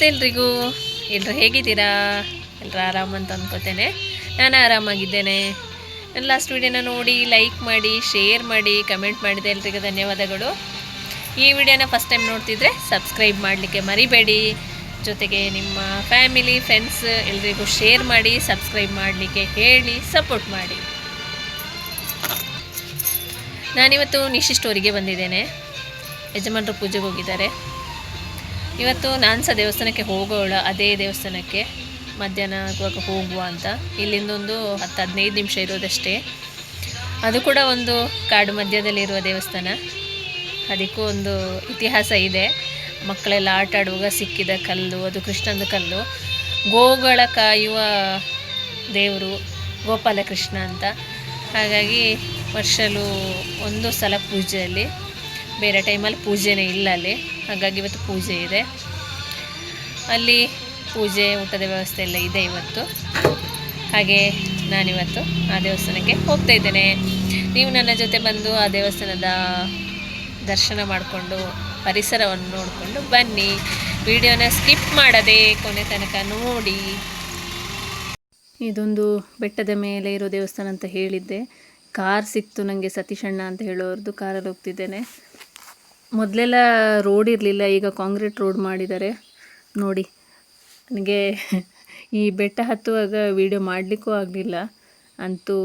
ನಮಸ್ತೆ ಎಲ್ರಿಗೂ? ಎಲ್ಲರೂ ಹೇಗಿದ್ದೀರಾ? ಎಲ್ಲರೂ ಆರಾಮ ಅಂತ ಅಂದ್ಕೋತೇನೆ ನಾನು ಆರಾಮಾಗಿದ್ದೇನೆ. ನನ್ನ ಲಾಸ್ಟ್ ವಿಡಿಯೋನ ನೋಡಿ ಲೈಕ್ ಮಾಡಿ ಶೇರ್ ಮಾಡಿ ಕಮೆಂಟ್ ಮಾಡಿದೆ ಎಲ್ರಿಗೂ ಧನ್ಯವಾದಗಳು. ಈ ವಿಡಿಯೋನ ಫಸ್ಟ್ ಟೈಮ್ ನೋಡ್ತಿದ್ರೆ ಸಬ್ಸ್ಕ್ರೈಬ್ ಮಾಡಲಿಕ್ಕೆ ಮರಿಬೇಡಿ. ಜೊತೆಗೆ ನಿಮ್ಮ ಫ್ಯಾಮಿಲಿ ಫ್ರೆಂಡ್ಸ್ ಎಲ್ರಿಗೂ ಶೇರ್ ಮಾಡಿ ಸಬ್ಸ್ಕ್ರೈಬ್ ಮಾಡಲಿಕ್ಕೆ ಹೇಳಿ ಸಪೋರ್ಟ್ ಮಾಡಿ. ನಾನಿವತ್ತು ನಿಶಿ ಸ್ಟೋರಿಗೆ ಬಂದಿದ್ದೇನೆ. ಯಜಮಾನರು ಪೂಜೆಗೆ ಹೋಗಿದ್ದಾರೆ. ಇವತ್ತು ನಾನು ಸಹ ದೇವಸ್ಥಾನಕ್ಕೆ ಹೋಗೋಳ, ಅದೇ ದೇವಸ್ಥಾನಕ್ಕೆ. ಮಧ್ಯಾಹ್ನ ಆಗುವಾಗ ಹೋಗುವ ಅಂತ. ಇಲ್ಲಿಂದೊಂದು ಹತ್ತು, ಹದಿನೈದು ನಿಮಿಷ ಇರೋದಷ್ಟೇ. ಅದು ಕೂಡ ಒಂದು ಕಾಡು ಮಧ್ಯದಲ್ಲಿರುವ ದೇವಸ್ಥಾನ. ಅದಕ್ಕೂ ಒಂದು ಇತಿಹಾಸ ಇದೆ. ಮಕ್ಕಳೆಲ್ಲ ಆಟ ಆಡುವಾಗ ಸಿಕ್ಕಿದ ಕಲ್ಲು, ಅದು ಕೃಷ್ಣಂದು ಕಲ್ಲು. ಗೋಗಳ ಕಾಯುವ ದೇವರು ಗೋಪಾಲಕೃಷ್ಣ ಅಂತ. ಹಾಗಾಗಿ ವರ್ಷಲು ಒಂದು ಸಲ ಪೂಜೆಯಲ್ಲಿ ಬೇರೆ ಟೈಮಲ್ಲಿ ಪೂಜೆನೇ ಇಲ್ಲ ಅಲ್ಲಿ. ಹಾಗಾಗಿ ಇವತ್ತು ಪೂಜೆ ಇದೆ. ಅಲ್ಲಿ ಪೂಜೆ, ಊಟದ ವ್ಯವಸ್ಥೆ ಎಲ್ಲ ಇದೆ ಇವತ್ತು. ಹಾಗೆ ನಾನಿವತ್ತು ಆ ದೇವಸ್ಥಾನಕ್ಕೆ ಹೋಗ್ತಾ ಇದ್ದೇನೆ. ನೀವು ನನ್ನ ಜೊತೆ ಬಂದು ಆ ದೇವಸ್ಥಾನದ ದರ್ಶನ ಮಾಡಿಕೊಂಡು, ಪರಿಸರವನ್ನು ನೋಡಿಕೊಂಡು ಬನ್ನಿ. ವಿಡಿಯೋನ ಸ್ಕಿಪ್ ಮಾಡದೆ ಕೊನೆ ತನಕ ನೋಡಿ. ಇದೊಂದು ಬೆಟ್ಟದ ಮೇಲೆ ಇರೋ ದೇವಸ್ಥಾನ ಅಂತ ಹೇಳಿದ್ದೆ. ಕಾರ್ ಸಿಕ್ತು ನನಗೆ ಸತೀಶಣ್ಣ ಅಂತ ಹೇಳೋರ್ದು, ಕಾರಲ್ಲಿ ಹೋಗ್ತಿದ್ದೇನೆ. ಮೊದಲೆಲ್ಲ ರೋಡ್ ಇರಲಿಲ್ಲ, ಈಗ ಕಾಂಕ್ರೀಟ್ ರೋಡ್ ಮಾಡಿದ್ದಾರೆ ನೋಡಿ, ನನಗೆ ಈ ಬೆಟ್ಟ ಹತ್ತುವಾಗ ವೀಡಿಯೋ ಮಾಡಲಿಕ್ಕೂ ಆಗಲಿಲ್ಲ. ಅಂತೂ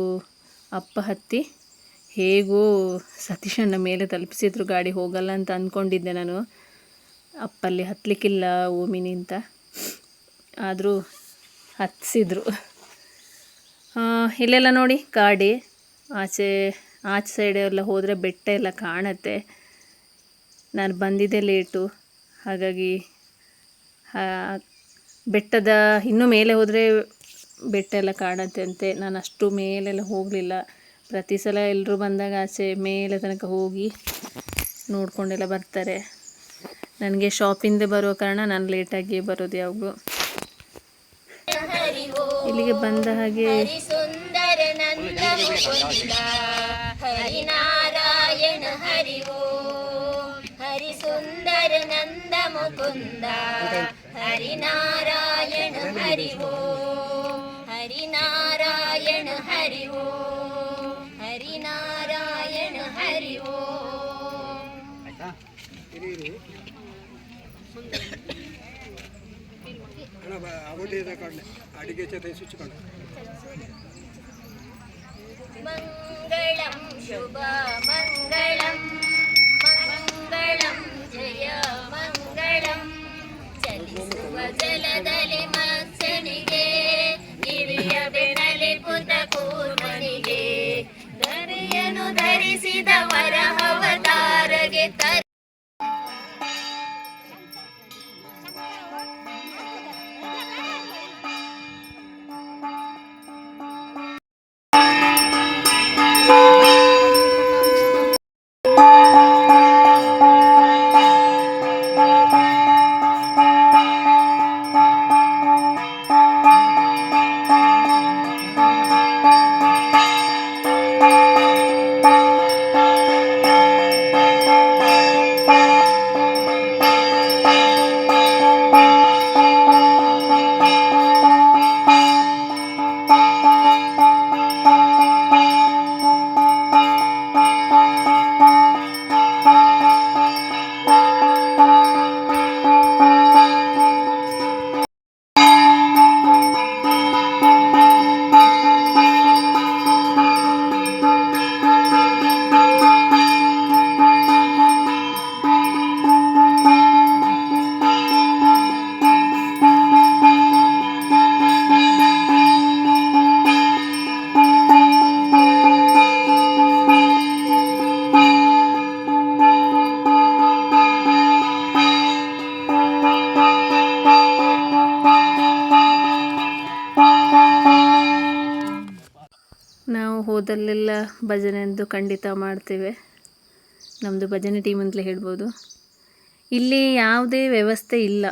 ಅಪ್ಪ ಹತ್ತಿ, ಹೇಗೋ ಸತೀಶಣ್ಣ ಮೇಲೆ ತಲುಪಿಸಿದ್ರು, ಗಾಡಿ ಹೋಗಲ್ಲ ಅಂತ ಅಂದ್ಕೊಂಡಿದ್ದೆ ನಾನು. ಅಪ್ಪಲ್ಲಿ ಹತ್ತಲಿಕ್ಕಿಲ್ಲ ಓಮಿನಿ ಅಂತ. ಆದರೂ ಹತ್ತಿಸಿದ್ರು ಇಲ್ಲೆಲ್ಲ ನೋಡಿ ಗಾಡಿ ಆಚೆ ಆಚೆ ಸೈಡ್ ಎಲ್ಲ ಹೋದರೆ ಬೆಟ್ಟ ಎಲ್ಲ ಕಾಣತ್ತೆ. ನಾನು ಬಂದಿದ್ದೆ ಲೇಟು. ಹಾಗಾಗಿ ಬೆಟ್ಟದ ಇನ್ನೂ ಮೇಲೆ ಹೋದರೆ ಬೆಟ್ಟ ಎಲ್ಲ ಕಾಣತ್ತೆ ಅಂತೆ ನಾನು ಅಷ್ಟು ಮೇಲೆಲ್ಲ ಹೋಗಲಿಲ್ಲ. ಪ್ರತಿ ಸಲ ಎಲ್ಲರೂ ಬಂದಾಗ ಆಚೆ ಮೇಲೆ ತನಕ ಹೋಗಿ ನೋಡಿಕೊಂಡೆಲ್ಲ ಬರ್ತಾರೆ. ನನಗೆ ಶಾಪಿಂದ ಬರುವ ಕಾರಣ ನಾನು ಲೇಟಾಗಿ ಬರೋದು ಯಾವಾಗಲೂ. ಇಲ್ಲಿಗೆ ಬಂದ ಹಾಗೆ ಹರಿನಾರಾಯಣ ಹರಿ ಓಂ ಹರಿ ಸುಂದರ ನಂದ ಮುಕುಂದ ಹರಿನಾರಾಯಣ ಹರಿ ಓಂ ಹರಿನಾರಾಯಣ ಹರಿ ಓಂ ಹರಿನಾರಾಯಣ ಹರಿ ಓಂ ಅಣ್ಣ ಬ- ಅಗೋಟಿ ತಗೊಂಡೆ ಧರಿಸಿದ ವರಹವತಾರಗೆ ತರ ನಾವು ಭಜನೆ ಭಜನೆಂದು ಖಂಡಿತ ಮಾಡ್ತೇವೆ. ನಮ್ಮದು ಭಜನೆ ಟೀಮ್ ಅಂತಲೇ ಹೇಳ್ಬೋದು. ಇಲ್ಲಿ ಯಾವುದೇ ವ್ಯವಸ್ಥೆ ಇಲ್ಲ.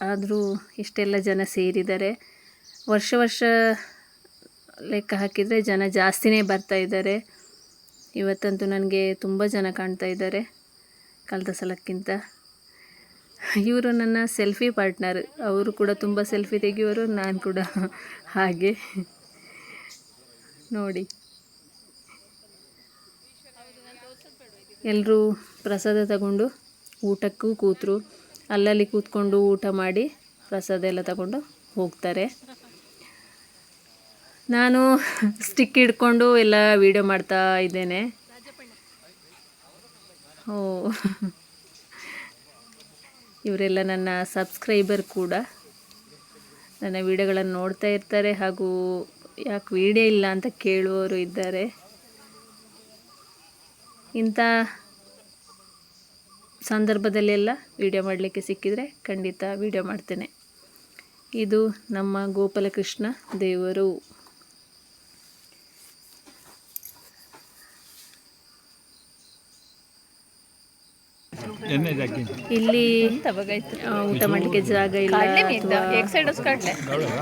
ಆದರೂ ಇಷ್ಟೆಲ್ಲ ಜನ ಸೇರಿದ್ದಾರೆ. ವರ್ಷ ವರ್ಷ ಲೆಕ್ಕ ಹಾಕಿದರೆ ಜನ ಜಾಸ್ತಿನೇ ಬರ್ತಾ ಇದ್ದಾರೆ. ಇವತ್ತಂತೂ ನನಗೆ ತುಂಬ ಜನ ಕಾಣ್ತಾ ಇದ್ದಾರೆ ಕಳೆದ ಸಲಕ್ಕಿಂತ. ಇವರು ನನ್ನ ಸೆಲ್ಫಿ ಪಾರ್ಟ್ನರ್ ಅವರು ಕೂಡ ತುಂಬ ಸೆಲ್ಫಿ ತೆಗೆಯುವರು ನಾನು ಕೂಡ ಹಾಗೆ. ನೋಡಿ. ಎಲ್ಲರೂ ಪ್ರಸಾದ ತಗೊಂಡು ಊಟಕ್ಕೂ ಕೂತರು. ಅಲ್ಲಲ್ಲಿ ಕೂತ್ಕೊಂಡು ಊಟ ಮಾಡಿ ಪ್ರಸಾದ ಎಲ್ಲ ತಗೊಂಡು ಹೋಗ್ತಾರೆ. ನಾನು ಸ್ಟಿಕ್ ಹಿಡ್ಕೊಂಡು ಎಲ್ಲ ವೀಡಿಯೋ ಮಾಡ್ತಾ ಇದ್ದೇನೆ. ಓ. ಇವರೆಲ್ಲ ನನ್ನ ಸಬ್ಸ್ಕ್ರೈಬರ್ ಕೂಡ. ನನ್ನ ವಿಡಿಯೋಗಳನ್ನು ನೋಡ್ತಾ ಇರ್ತಾರೆ ಹಾಗೂ ಯಾಕೆ ವಿಡಿಯೋ ಇಲ್ಲ ಅಂತ ಕೇಳುವವರು ಇದ್ದಾರೆ. ಇಂಥ ಸಂದರ್ಭದಲ್ಲೆಲ್ಲ ವಿಡಿಯೋ ಮಾಡಲಿಕ್ಕೆ ಸಿಕ್ಕಿದರೆ ಖಂಡಿತ ವಿಡಿಯೋ ಮಾಡ್ತೇನೆ. ಇದು ನಮ್ಮ ಗೋಪಾಲಕೃಷ್ಣ ದೇವರು. ಇಲ್ಲಿ ಊಟ ಮಾಡಲಿಕ್ಕೆ ಜಾಗ ಇಲ್ಲ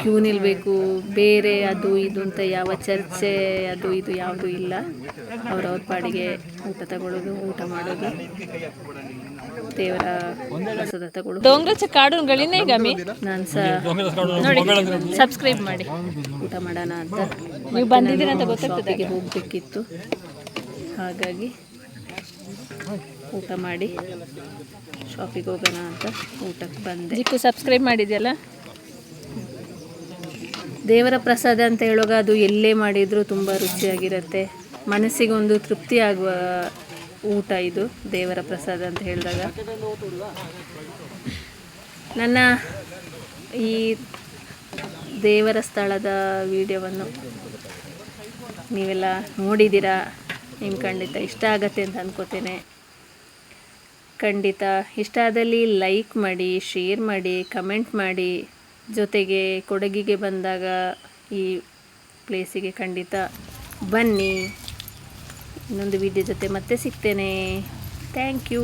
ಕ್ಯೂ ನಿಲ್ಬೇಕು. ಬೇರೆ ಅದು ಇದು ಅಂತ ಯಾವ ಚರ್ಚೆ ಅದು ಇದು ಯಾವುದು ಇಲ್ಲ. ಅವ್ರವ್ರ ಪಾಡಿಗೆ ಊಟ ತಗೊಳ್ಳೋದು ಊಟ ಮಾಡೋದು. ದೇವರ ಪ್ರಸಾದ ತಗೊಳ್ಳೋದು. ಡೋಂಗ್ರಚ ಗಮಿ. ನಾನು ಸಹ ನೋಡಿ ಸಬ್ಸ್ಕ್ರೈಬ್ ಮಾಡಿ. ಊಟ ಮಾಡೋಣ ಅಂತ ನೀವು ಬಂದಿದ್ದೀರ ಅಂತ ಗೊತ್ತಾಗ್ತದೆ ಹೋಗಬೇಕಿತ್ತು. ಹಾಗಾಗಿ ಊಟ ಮಾಡಿ ಶಾಪಿಗೆ ಹೋಗೋಣ ಅಂತ ಊಟಕ್ಕೆ ಬಂದೆ. ಇದಕ್ಕೂ ಸಬ್ಸ್ಕ್ರೈಬ್ ಮಾಡಿದ್ಯಲ್ಲ? ದೇವರ ಪ್ರಸಾದ ಅಂತ ಹೇಳುವಾಗ ಅದು ಎಲ್ಲೇ ಮಾಡಿದರೂ ತುಂಬ ರುಚಿಯಾಗಿರುತ್ತೆ. ಮನಸ್ಸಿಗೊಂದು ತೃಪ್ತಿ ಆಗುವ ಊಟ ಇದು ದೇವರ ಪ್ರಸಾದ ಅಂತ ಹೇಳಿದಾಗ. ನನ್ನ ಈ ದೇವರ ಸ್ಥಳದ ವಿಡಿಯೋವನ್ನು ನೀವೆಲ್ಲ ನೋಡಿದ್ದೀರಾ? ನಿಮ್ಗೆ ಖಂಡಿತ ಇಷ್ಟ ಆಗತ್ತೆ ಅಂತ ಅನ್ಕೋತೇನೆ. ಖಂಡಿತ. ಇಷ್ಟ ಆದಲ್ಲಿ ಲೈಕ್ ಮಾಡಿ ಶೇರ್ ಮಾಡಿ ಕಮೆಂಟ್ ಮಾಡಿ. ಜೊತೆಗೆ ಕೊಡಗಿಗೆ ಬಂದಾಗ ಈ ಪ್ಲೇಸಿಗೆ ಖಂಡಿತ ಬನ್ನಿ. ಇನ್ನೊಂದು ವಿಡಿಯೋ ಜೊತೆ ಮತ್ತೆ ಸಿಗ್ತೇನೆ. Thank you